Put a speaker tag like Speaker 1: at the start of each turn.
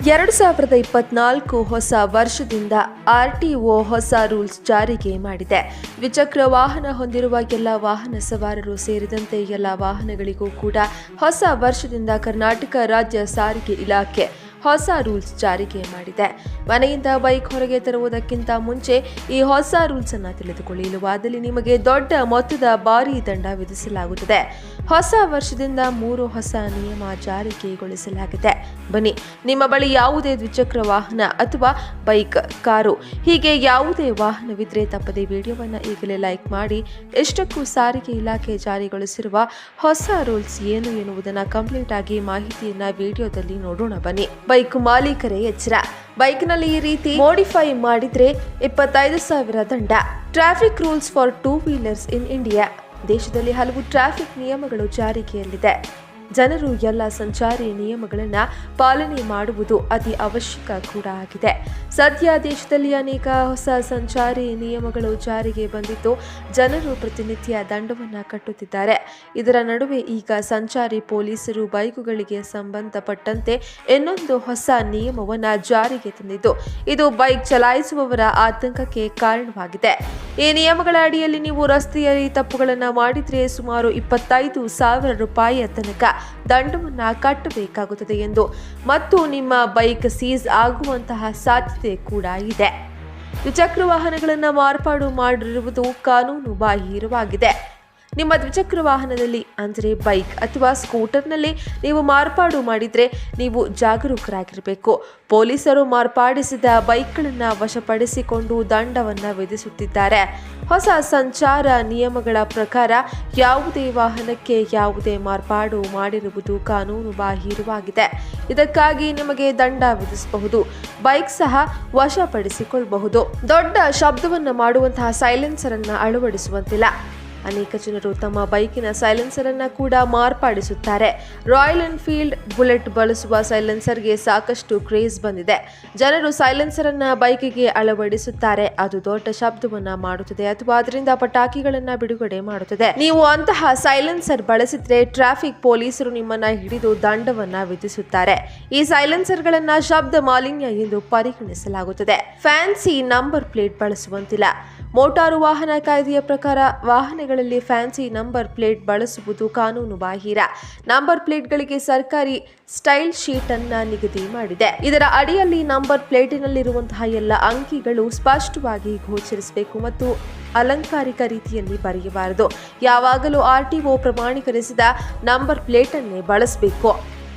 Speaker 1: ಎರಡು ಸಾವಿರದ ಇಪ್ಪತ್ನಾಲ್ಕು ಹೊಸ ವರ್ಷದಿಂದ ಆರ್ಟಿಒ ಹೊಸ ರೂಲ್ಸ್ ಜಾರಿಗೆ ಮಾಡಿದೆ. ದ್ವಿಚಕ್ರ ವಾಹನ ಹೊಂದಿರುವ ಎಲ್ಲ ವಾಹನ ಸವಾರರು ಸೇರಿದಂತೆ ಎಲ್ಲ ವಾಹನಗಳಿಗೂ ಕೂಡ ಹೊಸ ವರ್ಷದಿಂದ ಕರ್ನಾಟಕ ರಾಜ್ಯ ಸಾರಿಗೆ ಇಲಾಖೆ ಹೊಸ ರೂಲ್ಸ್ ಜಾರಿಗೆ ಮಾಡಿದೆ. ಮನೆಯಿಂದ ಬೈಕ್ ಹೊರಗೆ ತರುವುದಕ್ಕಿಂತ ಮುಂಚೆ ಈ ಹೊಸ ರೂಲ್ಸ್ ಅನ್ನು ತಿಳಿದುಕೊಳ್ಳಿ. ಇಲ್ಲವಾದಲ್ಲಿ ನಿಮಗೆ ದೊಡ್ಡ ಮೊತ್ತದ ಭಾರಿ ದಂಡ ವಿಧಿಸಲಾಗುತ್ತದೆ. ಹೊಸ ವರ್ಷದಿಂದ ಮೂರು ಹೊಸ ನಿಯಮ ಜಾರಿಗೆಗೊಳಿಸಲಾಗಿದೆ. ಬನ್ನಿ, ನಿಮ್ಮ ಬಳಿ ಯಾವುದೇ ದ್ವಿಚಕ್ರ ವಾಹನ ಅಥವಾ ಬೈಕ್, ಕಾರು, ಹೀಗೆ ಯಾವುದೇ ವಾಹನವಿದ್ರೆ ತಪ್ಪದೆ ವಿಡಿಯೋವನ್ನು ಈಗಲೇ ಲೈಕ್ ಮಾಡಿ. ಎಷ್ಟಕ್ಕೂ ಸಾರಿಗೆ ಇಲಾಖೆ ಜಾರಿಗೊಳಿಸಿರುವ ಹೊಸ ರೂಲ್ಸ್ ಏನು ಎನ್ನುವುದನ್ನು ಕಂಪ್ಲೀಟ್ ಆಗಿ ಮಾಹಿತಿಯನ್ನ ವಿಡಿಯೋದಲ್ಲಿ ನೋಡೋಣ ಬನ್ನಿ. ಬೈಕ್ ಮಾಲೀಕರೇ ಎಚ್ಚರ. ಬೈಕ್ನಲ್ಲಿ ಈ ರೀತಿ ಮೋಡಿಫೈ ಮಾಡಿದ್ರೆ ಇಪ್ಪತ್ತೈದು ಸಾವಿರ ದಂಡ. Traffic rules for two wheelers in India ದೇಶದಲ್ಲಿ ಹಲವು ಟ್ರಾಫಿಕ್ ನಿಯಮಗಳು ಜಾರಿಗೆಯಲ್ಲಿದೆ. ಜನರು ಎಲ್ಲ ಸಂಚಾರಿ ನಿಯಮಗಳನ್ನು ಪಾಲನೆ ಮಾಡುವುದು ಅತಿ ಅವಶ್ಯಕ ಕೂಡ ಆಗಿದೆ. ಸದ್ಯ ದೇಶದಲ್ಲಿ ಅನೇಕ ಹೊಸ ಸಂಚಾರಿ ನಿಯಮಗಳು ಜಾರಿಗೆ ಬಂದಿದ್ದು ಜನರು ಪ್ರತಿನಿತ್ಯ ದಂಡವನ್ನು ಕಟ್ಟುತ್ತಿದ್ದಾರೆ. ಇದರ ನಡುವೆ ಈಗ ಸಂಚಾರಿ ಪೊಲೀಸರು ಬೈಕುಗಳಿಗೆ ಸಂಬಂಧಪಟ್ಟಂತೆ ಇನ್ನೊಂದು ಹೊಸ ನಿಯಮವನ್ನು ಜಾರಿಗೆ ತಂದಿದ್ದು, ಇದು ಬೈಕ್ ಚಲಾಯಿಸುವವರ ಆತಂಕಕ್ಕೆ ಕಾರಣವಾಗಿದೆ. ಈ ನಿಯಮಗಳ ಅಡಿಯಲ್ಲಿ ನೀವು ರಸ್ತೆಯಲ್ಲಿ ತಪ್ಪುಗಳನ್ನು ಮಾಡಿದರೆ ಸುಮಾರು ಇಪ್ಪತ್ತೈದು ಸಾವಿರ ರೂಪಾಯಿಯ ತನಕ ದಂಡವನ್ನು ಕಟ್ಟಬೇಕಾಗುತ್ತದೆ ಎಂದು. ಮತ್ತು ನಿಮ್ಮ ಬೈಕ್ ಸೀಸ್ ಆಗುವಂತಹ ಸಾಧ್ಯತೆ ಕೂಡ ಇದೆ. ದ್ವಿಚಕ್ರ ವಾಹನಗಳನ್ನು ಮಾರ್ಪಾಡು ಮಾಡಿರುವುದು ಕಾನೂನು ಬಾಹಿರವಾಗಿದೆ ನಿಮ್ಮ ದ್ವಿಚಕ್ರ ವಾಹನದಲ್ಲಿ, ಅಂದರೆ ಬೈಕ್ ಅಥವಾ ಸ್ಕೂಟರ್ನಲ್ಲಿ ನೀವು ಮಾರ್ಪಾಡು ಮಾಡಿದರೆ ನೀವು ಜಾಗರೂಕರಾಗಿರಬೇಕು. ಪೊಲೀಸರು ಮಾರ್ಪಾಡಿಸಿದ ಬೈಕ್ಗಳನ್ನು ವಶಪಡಿಸಿಕೊಂಡು ದಂಡವನ್ನು ವಿಧಿಸುತ್ತಿದ್ದಾರೆ. ಹೊಸ ಸಂಚಾರ ನಿಯಮಗಳ ಪ್ರಕಾರ ಯಾವುದೇ ವಾಹನಕ್ಕೆ ಯಾವುದೇ ಮಾರ್ಪಾಡು ಮಾಡಿರುವುದು ಕಾನೂನು ಬಾಹಿರವಾಗಿದೆ ಇದಕ್ಕಾಗಿ ನಿಮಗೆ ದಂಡ ವಿಧಿಸಬಹುದು. ಬೈಕ್ ಸಹ ವಶಪಡಿಸಿಕೊಳ್ಳಬಹುದು ದೊಡ್ಡ ಶಬ್ದವನ್ನು ಮಾಡುವಂತಹ ಸೈಲೆನ್ಸರ್ ಅನ್ನು ಅಳವಡಿಸುವಂತಿಲ್ಲ. ಅನೇಕ ಜನರು ತಮ್ಮ ಬೈಕಿನ ಸೈಲೆನ್ಸರ್ ಅನ್ನ ಕೂಡ ಮಾರ್ಪಾಡಿಸುತ್ತಾರೆ. ರಾಯಲ್ ಎನ್ಫೀಲ್ಡ್ ಬುಲೆಟ್ ಬಳಸುವ ಸೈಲೆನ್ಸರ್ಗೆ ಸಾಕಷ್ಟು ಕ್ರೇಜ್ ಬಂದಿದೆ. ಜನರು ಸೈಲೆನ್ಸರ್ ಅನ್ನ ಬೈಕಿಗೆ ಅಳವಡಿಸುತ್ತಾರೆ. ಅದು ದೊಡ್ಡ ಶಬ್ದವನ್ನ ಮಾಡುತ್ತದೆ ಅಥವಾ ಅದರಿಂದ ಪಟಾಕಿಗಳನ್ನ ಬಿಡುಗಡೆ ಮಾಡುತ್ತದೆ. ನೀವು ಅಂತಹ ಸೈಲೆನ್ಸರ್ ಬಳಸಿದ್ರೆ ಟ್ರಾಫಿಕ್ ಪೊಲೀಸರು ನಿಮ್ಮನ್ನ ಹಿಡಿದು ದಂಡವನ್ನ ವಿಧಿಸುತ್ತಾರೆ. ಈ ಸೈಲೆನ್ಸರ್ಗಳನ್ನ ಶಬ್ದ ಮಾಲಿನ್ಯ ಎಂದು ಪರಿಗಣಿಸಲಾಗುತ್ತದೆ. ಫ್ಯಾನ್ಸಿ ನಂಬರ್ ಪ್ಲೇಟ್ ಬಳಸುವಂತಿಲ್ಲ. ಮೋಟಾರು ವಾಹನ ಕಾಯ್ದೆಯ ಪ್ರಕಾರ ವಾಹನಗಳಲ್ಲಿ ಫ್ಯಾನ್ಸಿ ನಂಬರ್ ಪ್ಲೇಟ್ ಬಳಸುವುದು ಕಾನೂನು ಬಾಹಿರ. ನಂಬರ್ ಪ್ಲೇಟ್ಗಳಿಗೆ ಸರ್ಕಾರಿ ಸ್ಟೈಲ್ ಶೀಟ್ ಅನ್ನ ನಿಗದಿ ಮಾಡಿದೆ. ಇದರ ಅಡಿಯಲ್ಲಿ ನಂಬರ್ ಪ್ಲೇಟಿನಲ್ಲಿರುವಂತಹ ಎಲ್ಲ ಅಂಕಿಗಳು ಸ್ಪಷ್ಟವಾಗಿ ಗೋಚರಿಸಬೇಕು ಮತ್ತು ಅಲಂಕಾರಿಕ ರೀತಿಯಲ್ಲಿ ಬರೆಯಬಾರದು. ಯಾವಾಗಲೂ ಆರ್ಟಿಒ ಪ್ರಮಾಣೀಕರಿಸಿದ ನಂಬರ್ ಪ್ಲೇಟನ್ನೇ ಬಳಸಬೇಕು.